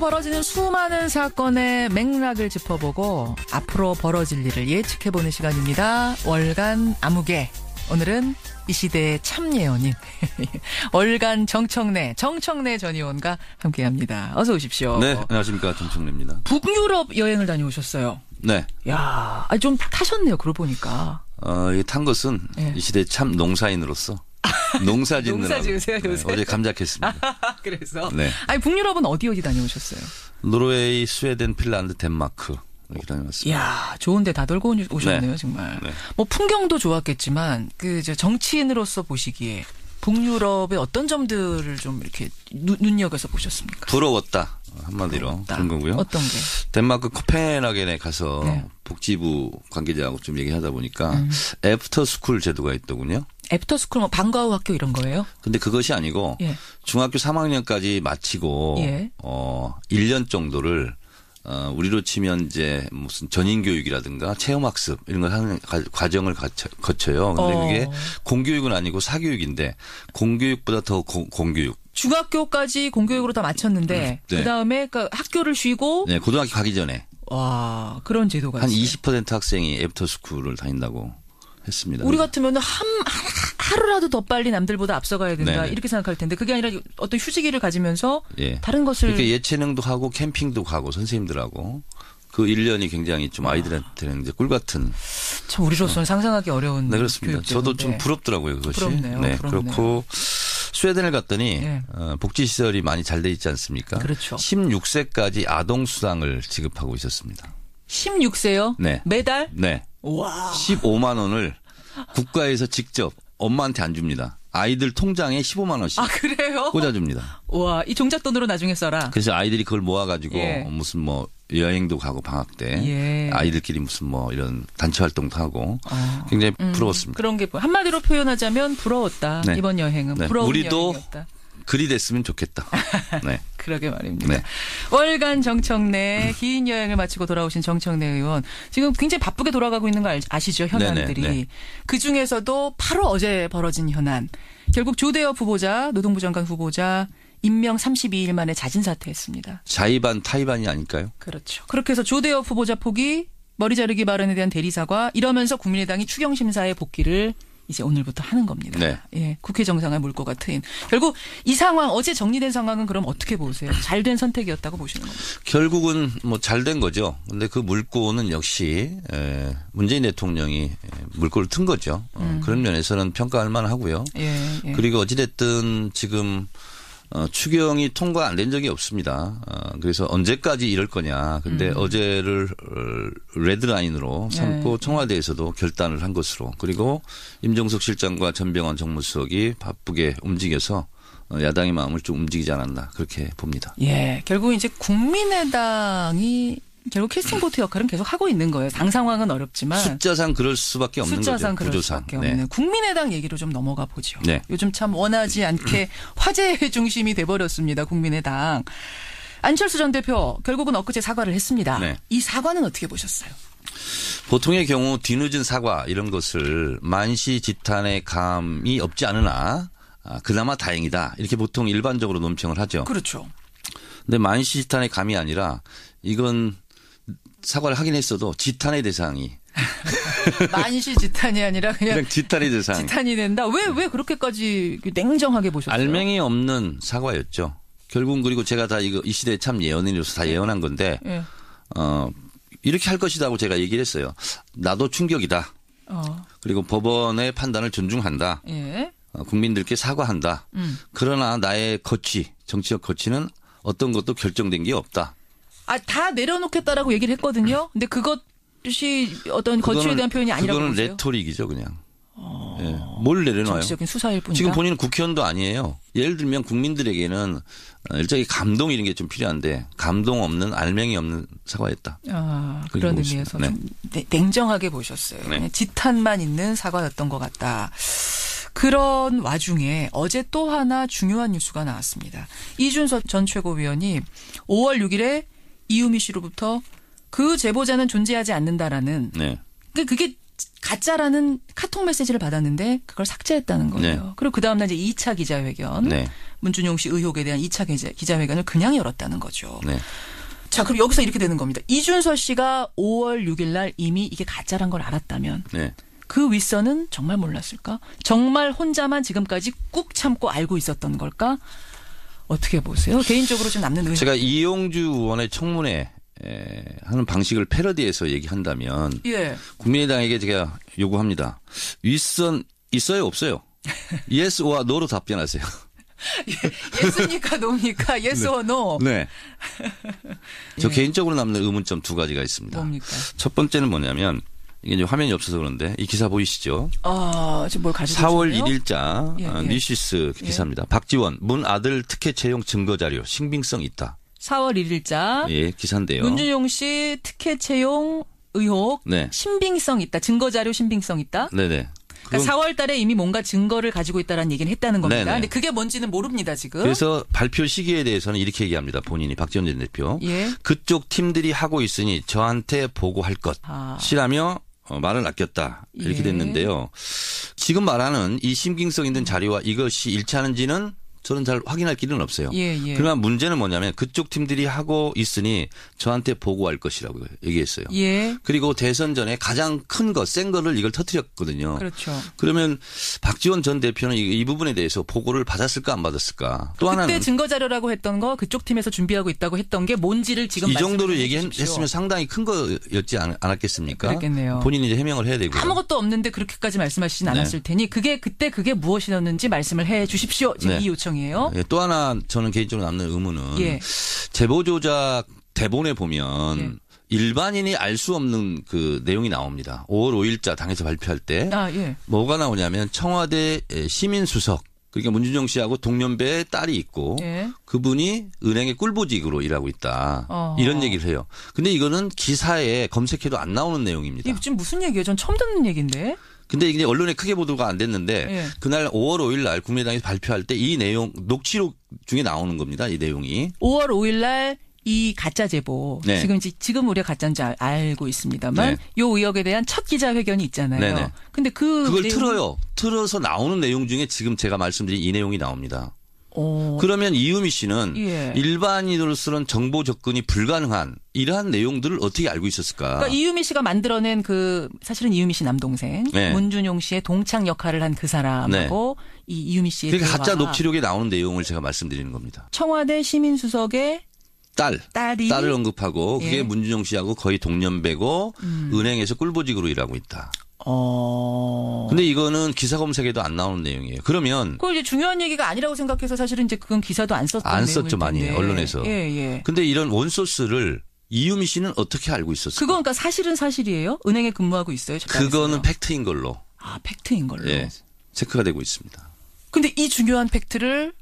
벌어지는 수많은 사건의 맥락을 짚어보고 앞으로 벌어질 일을 예측해보는 시간입니다. 월간 암흑의 오늘은 이 시대의 참 예언인 월간 정청래 정청래 전 의원과 함께합니다. 어서 오십시오. 네, 안녕하십니까 정청래입니다. 북유럽 여행을 다녀오셨어요. 네, 야, 아, 좀 타셨네요. 그러고 보니까. 어, 이탄 것은 네. 이 시대 참 농사인으로서 농사 짓는 농사 지으세요, 요새? 어제 감작했습니다. 그래서 네. 아니 북유럽은 어디 어디 다녀오셨어요? 노르웨이, 스웨덴, 핀란드, 덴마크 이렇게 다녀왔습니다. 이야, 좋은데 다 돌고 오셨네요, 네. 정말. 네. 뭐 풍경도 좋았겠지만 그 이제 정치인으로서 보시기에 북유럽의 어떤 점들을 좀 이렇게 눈, 눈여겨서 보셨습니까? 부러웠다 한마디로 부러웠다. 그런 거고요. 어떤 게? 덴마크 코펜하겐에 가서 네. 복지부 관계자하고 좀 얘기하다 보니까 음. 애프터 스쿨 제도가 있더군요. 애프터스쿨 뭐 방과 후 학교 이런 거예요? 근데 그것이 아니고 예. 중학교 3학년까지 마치고 예. 어 1년 정도를 어 우리로 치면 이제 무슨 전인 교육이라든가 체험 학습 이런 걸 하는 가- 과정을 거쳐, 거쳐 요. 근데 어. 그게 공교육은 아니고 사교육인데 공교육보다 더 공, 공교육. 중학교까지 공교육으로 다 마쳤는데 네. 그 다음에 그 학교를 쉬고 네, 고등학교 가기 전에 와 그런 제도가 한 있어요. 20% 학생이 애프터 스쿨을 다닌다고 했습니다. 우리 같으면 한 하- 하루라도 더 빨리 남들보다 앞서가야 된다 네네. 이렇게 생각할 텐데 그게 아니라 어떤 휴지기를 가지면서 예. 다른 것을 이렇게 예체능도 하고 캠핑도 가고 선생님들하고 그 1년이 굉장히 좀 아이들한테는 이제 꿀 같은 참 우리로서는 상상하기 어려운 네, 그렇습니다. 저도 좀. 부럽더라고요, 그것이. 부럽네요, 네, 부럽네요. 그렇고 스웨덴을 갔더니 네. 어, 복지 시설이 많이 잘 돼 있지 않습니까? 그렇죠. 16세까지 아동 수당을 지급하고 있었습니다. 16세요? 네. 매달? 네. 와. 15만 원을 국가에서 직접 엄마한테 안 줍니다. 아이들 통장에 15만 원씩 아 그래요? 꽂아줍니다. 와, 이 종잣돈으로 나중에 써라. 그래서 아이들이 그걸 모아가지고 예. 무슨 뭐 여행도 가고 방학 때 예. 아이들끼리 무슨 뭐 이런 단체 활동도 하고 어. 굉장히 음, 부러웠습니다. 그런 게 뭐- 한마디로 표현하자면 부러웠다. 네. 이번 여행은 네. 부러운 우리도 여행이었다. 글이 됐으면 좋겠다. 네. 그러게 말입니다. 네. 월간 정청래 긴 여행을 마치고 돌아오신 정청래 의원 지금 굉장히 바쁘게 돌아가고 있는 거 알- 아시죠 현안들이 네네, 네. 그 중에서도 바로 어제 벌어진 현안 결국 조대엽 후보자 노동부 장관 후보자 임명 32일 만에 자진 사퇴했습니다. 자의반 타의반이 아닐까요? 그렇죠. 그렇게 해서 조대엽 후보자 포기 머리 자르기 발언에 대한 대리 사과 이러면서 국민의당이 추경 심사에 복귀를 이제 오늘부터 하는 겁니다. 네. 예, 국회 정상을 물고가 트인. 결국 이 상황 어제 정리된 상황은 그럼 어떻게 보세요? 잘된 선택이었다고 보시는 겁니다. 결국은 뭐 잘 된 거죠. 근데 그 물꼬는 역시 에, 문재인 대통령이 에, 물꼬를 튼 거죠. 어, 그런 면에서는 평가할 만하고요. 예, 예. 그리고 어찌됐든 지금 어, 추경이 통과 안 된 적이 없습니다. 어, 그래서 언제까지 이럴 거냐. 근데 어제를 어, 레드라인으로 삼고 청와대에서도 결단을 한 것으로 그리고 임종석 실장과 전병환 정무수석이 바쁘게 움직여서 어, 야당의 마음을 좀 움직이지 않았나 그렇게 봅니다. 예, 결국 이제 국민의당이 결국 캐스팅 보트 역할은 계속 하고 있는 거예요. 당 상황은 어렵지만 숫자상 그럴 수밖에 없는 숫자상 거죠. 그럴 구조상. 수밖에 네. 없는 국민의당 얘기로 좀 넘어가 보죠. 네. 요즘 참 원하지 않게 화제의 중심이 돼버렸습니다. 국민의당. 안철수 전 대표 결국은 엊그제 사과를 했습니다. 네. 이 사과는 어떻게 보셨어요? 보통의 경우 뒤늦은 사과 이런 것을 만시지탄의 감이 없지 않으나 아, 그나마 다행이다 이렇게 보통 일반적으로 논평을 하죠. 그렇죠. 근데 만시지탄의 감이 아니라 이건 사과를 하긴 했어도 지탄의 대상이 만시 지탄이 아니라 그냥 그냥 지탄의 대상 지탄이 된다. 왜왜 그렇게까지 냉정하게 보셨어요? 알맹이 없는 사과였죠. 결국은 그리고 제가 다 이거 이 시대에 참 예언인으로서 다 예언한 건데 예. 어 이렇게 할 것이다고 제가 얘기를 했어요. 나도 충격이다. 어. 그리고 법원의 판단을 존중한다. 예. 어, 국민들께 사과한다. 음. 그러나 나의 거취, 정치적 거취는 어떤 것도 결정된 게 없다. 아, 다 내려놓겠다라고 얘기를 했거든요. 근데 그것이 어떤 거취에 대한 표현이 아니라고 그거는 보세요. 레토릭이죠, 그냥. 예. 뭘 내려놔요? 정치적인 수사일 뿐이다. 지금 본인은 국회의원도 아니에요. 예를 들면 국민들에게는 어, 일종의 감동 이런 게 좀 필요한데 감동 없는 알맹이 없는 사과였다. 아, 그런 의미에서. 좀 냉- 냉정하게 보셨어요. 네. 지탄만 있는 사과였던 것 같다. 그런 와중에 어제 또 하나 중요한 뉴스가 나왔습니다. 이준석 전 최고위원이 5월 6일에 이유미 씨로부터 그 제보자는 존재하지 않는다라는 네. 그- 그게 가짜라는 카톡 메시지를 받았는데 그걸 삭제했다는 거예요. 네. 그리고 그 다음날 이제 2차 기자회견. 네. 문준용 씨 의혹에 대한 2차 기자, 기자회견을 그냥 열었다는 거죠. 네. 자, 그럼 여기서 이렇게 되는 겁니다. 이준서 씨가 5월 6일 날 이미 이게 가짜란 걸 알았다면 네. 그 윗선은 정말 몰랐을까? 정말 혼자만 지금까지 꾹 참고 알고 있었던 걸까? 어떻게 보세요? 개인적으로 좀 남는 의혹. 제가 이용주 의원의 청문회 에, 하는 방식을 패러디해서 얘기한다면 예. 국민의당에게 제가 요구합니다. 윗선 있어요 없어요? 예스와 노로 답변하세요. 예스니까 노입니까? 예스 or no. 네. 저 예. 개인적으로 남는 의문점 두 가지가 있습니다. 뭡니까? 첫 번째는 뭐냐면 이게 이제 화면이 없어서 그런데 이 기사 보이시죠? 아, 지금 뭘 가지고 4월 계셨나요? 1일자 예, 어, 예. 뉴시스 기사입니다. 박지원 문 아들 특혜 채용 증거 자료 신빙성 있다. 4월 1일자 예, 기사인데요. 문준용 씨 특혜 채용 의혹 네. 신빙성 있다. 증거 자료 신빙성 있다. 네네. 그건 그러니까 4월 달에 이미 뭔가 증거를 가지고 있다라는 얘기는 했다는 겁니다. 네네. 근데 그게 뭔지는 모릅니다, 지금. 그래서 발표 시기에 대해서는 이렇게 얘기합니다. 본인이 박지원 전 대표. 예. 그쪽 팀들이 하고 있으니 저한테 보고할 아. 것이라며 어, 말을 아꼈다 이렇게 예. 됐는데요. 지금 말하는 이 신빙성 있는 자료와 이것이 일치하는지는 저는 잘 확인할 길은 없어요. 예, 예. 그러나 문제는 뭐냐면 그쪽 팀들이 하고 있으니 저한테 보고할 것이라고 얘기했어요. 예. 그리고 대선 전에 가장 큰 거, 센 거를 이걸 터뜨렸거든요. 그렇죠. 그러면 박지원 전 대표는 이, 이 부분에 대해서 보고를 받았을까 안 받았을까? 또 그때 하나는 증거 자료라고 했던 거 그쪽 팀에서 준비하고 있다고 했던 게 뭔지를 지금 이 정도로 얘기했으면. 상당히 큰 거였지 않, 않았겠습니까? 그랬겠네요. 본인이 이제 해명을 해야 되고요. 아무것도 없는데 그렇게까지 말씀하시진 네. 않았을 테니 그게 그때 그게 무엇이었는지 말씀을 해 주십시오. 지금 네. 이 요청 이에요. 예, 또 하나 저는 개인적으로 남는 의문은 예. 제보 조작 대본에 보면 예. 일반인이 알 수 없는 그 내용이 나옵니다. 5월 5일자 당에서 발표할 때 아, 예. 뭐가 나오냐면 청와대 시민 수석 그러니까 문준정 씨하고 동년배의 딸이 있고 예. 그분이 은행의 꿀보직으로 일하고 있다. 어허. 이런 얘기를 해요. 근데 이거는 기사에 검색해도 안 나오는 내용입니다. 이게 지금 무슨 얘기예요? 전 처음 듣는 얘기인데. 근데 이게 언론에 크게 보도가 안 됐는데 예. 그날 5월 5일 날 국민의당에서 발표할 때 이 내용 녹취록 중에 나오는 겁니다. 이 내용이. 5월 5일 날 이 가짜 제보 네. 지금 지금 우리가 가짜인지 알- 알고 있습니다만 네. 요 의혹에 대한 첫 기자회견이 있잖아요. 네네. 근데 그 그걸 내용- 틀어요. 틀어서 나오는 내용 중에 지금 제가 말씀드린 이 내용이 나옵니다. 어, 그러면 이유미 씨는 예. 일반인으로서는 정보 접근이 불가능한 이러한 내용들을 어떻게 알고 있었을까? 그러니까 이유미 씨가 만들어낸 그 사실은 이유미 씨 남동생 네. 문준용 씨의 동창 역할을 한 그 사람하고 이 이유미 씨의 그러니까 가짜 녹취록에 나오는 내용을 제가 말씀드리는 겁니다. 청와대 시민수석의 딸. 딸이 딸을 언급하고 그게 예. 문준용 씨하고 거의 동년배고 음. 은행에서 꿀보직으로 일하고 있다. 어. 근데 이거는 기사 검색에도 안 나오는 내용이에요. 그러면 그거 이제 중요한 얘기가 아니라고 생각해서 사실은 이제 그건 기사도 안 썼던 안 썼죠, 많이. 언론에서. 예, 예. 근데 이런 원소스를 이유미 씨는 어떻게 알고 있었을까? 그거 그러니까 사실은 사실이에요? 은행에 근무하고 있어요? 저 그거는? 팩트인 걸로 아, 팩트인 걸로. 예, 체크가 되고 있습니다. 근데 이 중요한 팩트를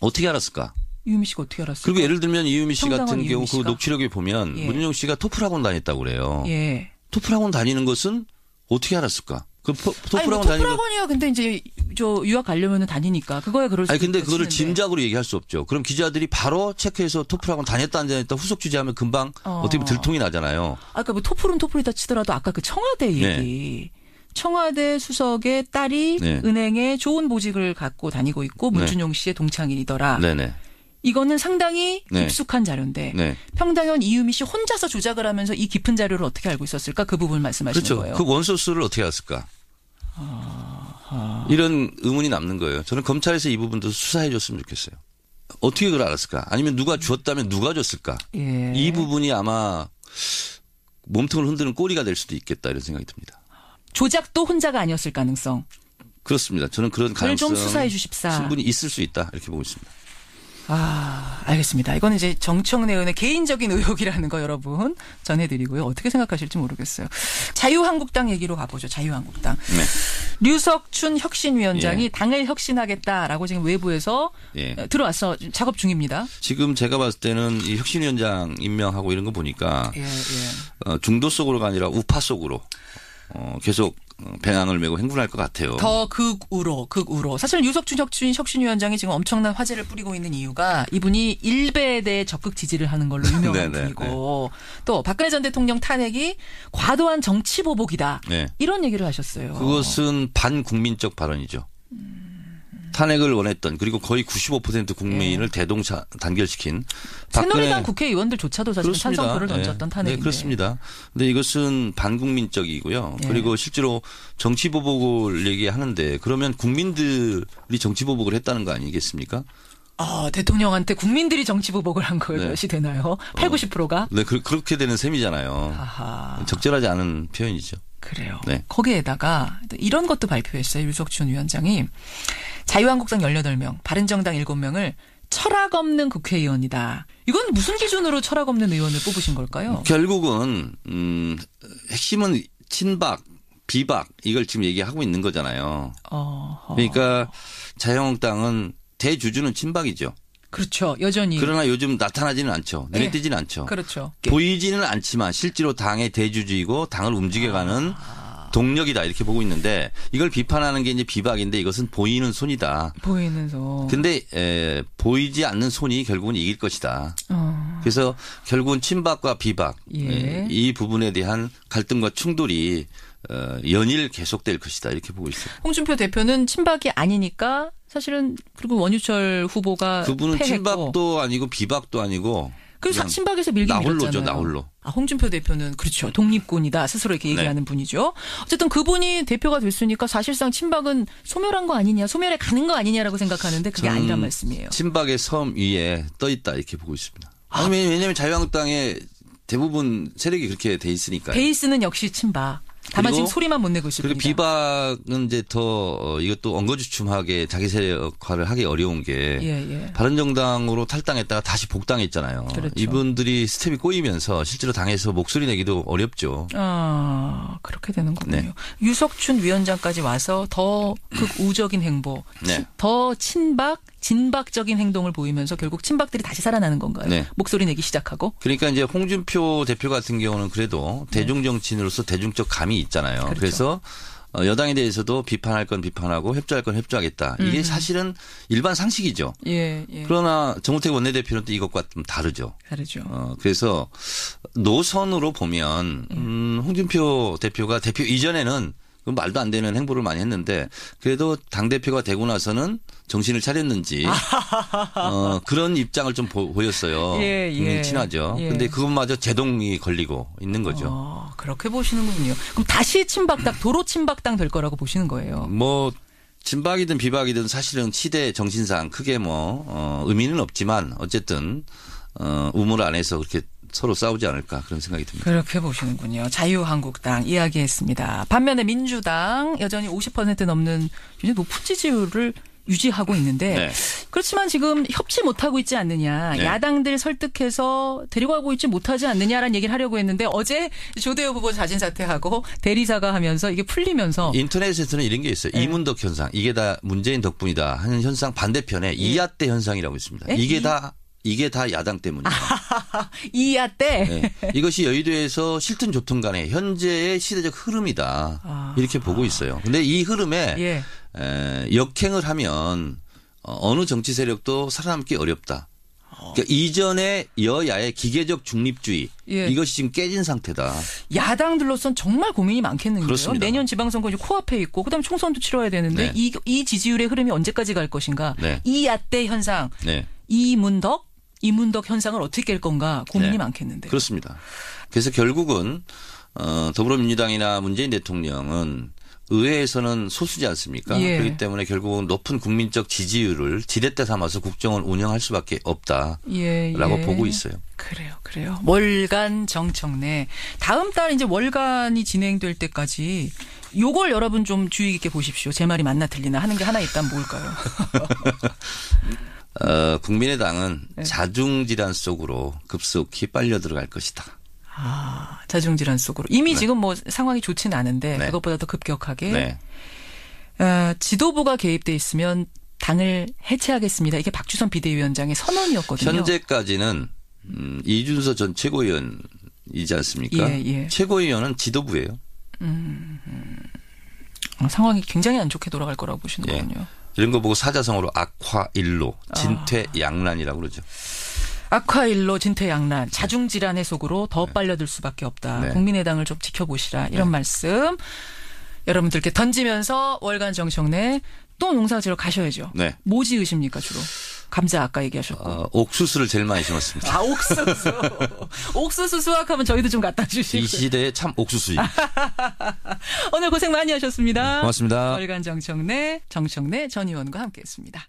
어떻게 알았을까? 이유미 씨가 어떻게 알았어요? 그리고 예를 들면 이유미 씨 같은 경우 이유미 그 씨가? 녹취록에 보면 예. 문준용 씨가 토플 학원 다녔다고 그래요. 예. 토플 학원 다니는 것은 어떻게 알았을까? 그 포- 아니 뭐 토플학원이야. 근데 이제 저 유학 가려면 다니니까 그거야 그럴 수 아니 근데 그거를 치는데. 짐작으로 얘기할 수 없죠. 그럼 기자들이 바로 체크해서 토플학원 다녔다 안 다녔다 후속 취재하면 금방 어. 어. 떻게 보면 들통이 나잖아요. 아까 뭐 토플은 토플이다 치더라도 아까 그 청와대 얘기. 청와대 수석의 딸이 네. 은행에 좋은 보직을 갖고 다니고 있고 문준용 씨의 동창인이더라. 네네. 이거는 상당히 네. 깊숙한 자료인데 네. 평당현 이유미 씨 혼자서 조작을 하면서 이 깊은 자료를 어떻게 알고 있었을까? 그 부분 말씀하시는 그렇죠. 거예요. 그 원소스를 어떻게 알았을까? 이런 의문이 남는 거예요. 저는 검찰에서 이 부분도 수사해 줬으면 좋겠어요. 어떻게 그걸 알았을까? 아니면 누가 줬다면 누가 줬을까? 예. 이 부분이 아마 몸통을 흔드는 꼬리가 될 수도 있겠다 이런 생각이 듭니다. 조작도 혼자가 아니었을 가능성. 그렇습니다. 저는 그런 그걸 좀 가능성 수사해 주십사. 충분히 있을 수 있다 이렇게 보고 있습니다. 아, 알겠습니다. 이거는 이제 정청래 의원의 개인적인 의혹이라는 거 여러분 전해드리고요. 어떻게 생각하실지 모르겠어요. 자유한국당 얘기로 가보죠. 자유한국당. 네. 류석춘 혁신위원장이 예. 당을 혁신하겠다라고 지금 외부에서 예. 어, 들어와서 작업 중입니다. 지금 제가 봤을 때는 이 혁신위원장 임명하고 이런 거 보니까 예, 예. 어, 중도 속으로가 아니라 우파 속으로 어, 계속 어, 배낭을 메고 행군할 것 같아요. 더 극우로 극우로 사실 유석춘 혁신 혁신위원장이 지금 엄청난 화제를 뿌리고 있는 이유가 이분이 일베에 대해 적극 지지를 하는 걸로 유명한 네네, 분이고 또 박근혜 전 대통령 탄핵이 과도한 정치 보복이다 네. 이런 얘기를 하셨어요. 그것은 반국민적 발언이죠. 탄핵을 원했던 그리고 거의 95% 국민을 대동차 단결시킨 새누리당 국회의원들조차도 사실. 찬성표를 던졌던 네. 탄핵인데. 네, 그렇습니다. 근데 이것은 반국민적이고요. 예. 그리고 실제로 정치 보복을 얘기하는데 그러면 국민들이 정치 보복을 했다는 거 아니겠습니까? 아, 대통령한테 국민들이 정치 보복을 한 것이 네. 되나요? 8, 90%가? 네, 그, 렇게 되는 셈이잖아요. 아하. 적절하지 않은 표현이죠. 그래요. 네. 거기에다가 이런 것도 발표했어요. 유석춘 위원장이 자유한국당 18명, 바른정당 7명을 철학 없는 국회의원이다. 이건 무슨 기준으로 철학 없는 의원을 뽑으신 걸까요? 결국은 음, 핵심은 친박, 비박 이걸 지금 얘기하고 있는 거잖아요. 어, 그러니까 자유한국당은 대주주는 친박이죠. 그렇죠. 여전히 그러나 요즘 나타나지는 않죠. 눈에 네. 띄지는 않죠. 그렇죠. 보이지는 않지만 실제로 당의 대주주이고 당을 움직여가는 동력이다 이렇게 보고 있는데 이걸 비판하는 게 이제 비박인데 이것은 보이는 손이다. 보이는 소. 근데 에, 보이지 않는 손이 결국은 이길 것이다. 어, 그래서 결국은 친박과 비박 예. 에, 이 부분에 대한 갈등과 충돌이 어, 연일 계속될 것이다 이렇게 보고 있어요. 홍준표 대표는 친박이 아니니까 사실은 그리고 원유철 후보가 그분은 패했고. 친박도 아니고 비박도 아니고 그래서 친박에서 밀긴 나홀로죠, 밀었잖아요. 나홀로. 아, 홍준표 대표는 그렇죠. 독립군이다. 스스로 이렇게 네. 얘기하는 분이죠. 어쨌든 그분이 대표가 됐으니까 사실상 친박은 소멸한 거 아니냐, 소멸해 가는 거 아니냐라고 생각하는데 그게 아니란 말씀이에요. 친박의 섬 위에 떠 있다 이렇게 보고 있습니다. 아니, 왜냐하면 자유한국당의 대부분 세력이 그렇게 돼 있으니까요. 베이스는 역시 친박. 다만 지금 소리만 못 내고 있을 그리고. 비박은 이제 더 어, 이것도 엉거주춤하게 자기 세력화를 하기 어려운 게 예, 예. 바른정당으로 탈당했다가 다시 복당했잖아요. 그렇죠. 이분들이 스텝이 꼬이면서 실제로 당에서 목소리 내기도 어렵죠. 아, 그렇게 되는 거군요. 네. 유석춘 위원장까지 와서 더 극우적인 행보, 네. 더 친박, 진박적인 행동을 보이면서 결국 친박들이 다시 살아나는 건가요? 네. 목소리 내기 시작하고? 그러니까 이제 홍준표 대표 같은 경우는 그래도 대중 정치인으로서 대중적 감이 있잖아요. 네. 그렇죠. 그래서 여당에 대해서도 비판할 건 비판하고 협조할 건 협조하겠다. 이게 음. 사실은 일반 상식이죠. 예, 예. 그러나 정우택 원내대표는 또 이것과 좀 다르죠. 다르죠. 어, 그래서 노선으로 보면 음, 홍준표 대표가 대표 이전에는 그 말도 안 되는 행보를 많이 했는데 그래도 당 대표가 되고 나서는 정신을 차렸는지 어, 그런 입장을 좀 보, 보였어요. 예, 예. 친하죠. 예. 근데 그것마저 제동이 걸리고 있는 거죠. 어, 그렇게 보시는군요. 그럼 다시 친박당, 도로 친박당 될 거라고 보시는 거예요. 뭐 진박이든 비박이든 사실은 시대 정신상 크게 뭐 어, 의미는 없지만 어쨌든 어, 우물 안에서 그렇게 서로 싸우지 않을까 그런 생각이 듭니다. 그렇게 보시는군요. 자유한국당 이야기했습니다. 반면에 민주당 여전히 50% 넘는 굉장히 높은 지지율을 유지하고 있는데 네. 그렇지만 지금 협치 못하고 있지 않느냐 네. 야당들 설득해서 데려가고 있지 못하지 않느냐라는 얘기를 하려고 했는데 어제 조대호 후보 자진 사퇴하고 대리사가 하면서 이게 풀리면서 인터넷에서는 이런 게 있어요. 네. 이문덕 현상. 이게 다 문재인 덕분이다 하는 현상 반대편에 이하때 현상이라고 있습니다. 예? 이게 이- 다 이게 다 야당 때문이다. 이야 때 네. 이것이 여의도에서 실튼 좋든 간에 현재의 시대적 흐름이다. 아. 이렇게 보고 있어요. 근데 이 흐름에 예. 에, 역행을 하면 어, 어느 정치 세력도 살아남기 어렵다. 그러니까 이전의 여야의 기계적 중립주의 예. 이것이 지금 깨진 상태다. 야당들로선 정말 고민이 많겠는데요. 그렇습니다. 내년 지방선거 이제 코앞에 있고 그다음에 총선도 치러야 되는데 네. 이, 이 지지율의 흐름이 언제까지 갈 것인가? 네. 이 야때 현상, 네. 이 문덕, 이문덕 현상을 어떻게 깰 건가 고민이 네. 많겠는데. 그렇습니다. 그래서 결국은 어, 더불어민주당이나 문재인 대통령은 의회에서는 소수지 않습니까? 예. 그렇기 때문에 결국은 높은 국민적 지지율을 지렛대 삼아서 국정을 운영할 수밖에 없다라고 예, 예. 보고 있어요. 그래요, 그래요. 월간 정청래. 다음 달 이제 월간이 진행될 때까지 요걸 여러분 좀 주의 깊게 보십시오. 제 말이 맞나 틀리나 하는 게 하나 있다면 뭘까요? 어, 국민의당은 네. 자중질환 속으로 급속히 빨려 들어갈 것이다. 아, 자중질환 속으로. 이미 지금 뭐 상황이 좋지는 않은데 네. 그것보다 더 급격하게 네. 어, 지도부가 개입돼 있으면 당을 해체하겠습니다. 이게 박주선 비대위원장의 선언이었거든요. 현재까지는 음, 이준서 전 최고위원이지 않습니까? 예, 예. 최고위원은 지도부예요. 어, 상황이 굉장히 안 좋게 돌아갈 거라고 보시는 예. 거군요. 이런 거 보고 사자성어로 악화일로 진퇴양난이라고 그러죠. 악화일로 진퇴양난, 자중질환의 속으로 더 빨려들 수밖에 없다. 네. 국민의당을 좀 지켜보시라 이런 말씀. 여러분들께 던지면서 월간 정청래 또 농사지러 가셔야죠. 네. 뭐 지으십니까 주로? 감자 아까 얘기하셨고. 어, 옥수수를 제일 많이 심었습니다. 아 옥수수. 옥수수 수확하면 저희도 좀 갖다 이 주시고. 시대에 참 옥수수입니다. 오늘 고생 많이 하셨습니다. 고맙습니다. 월간 정청래 정청래 전 의원과 함께했습니다.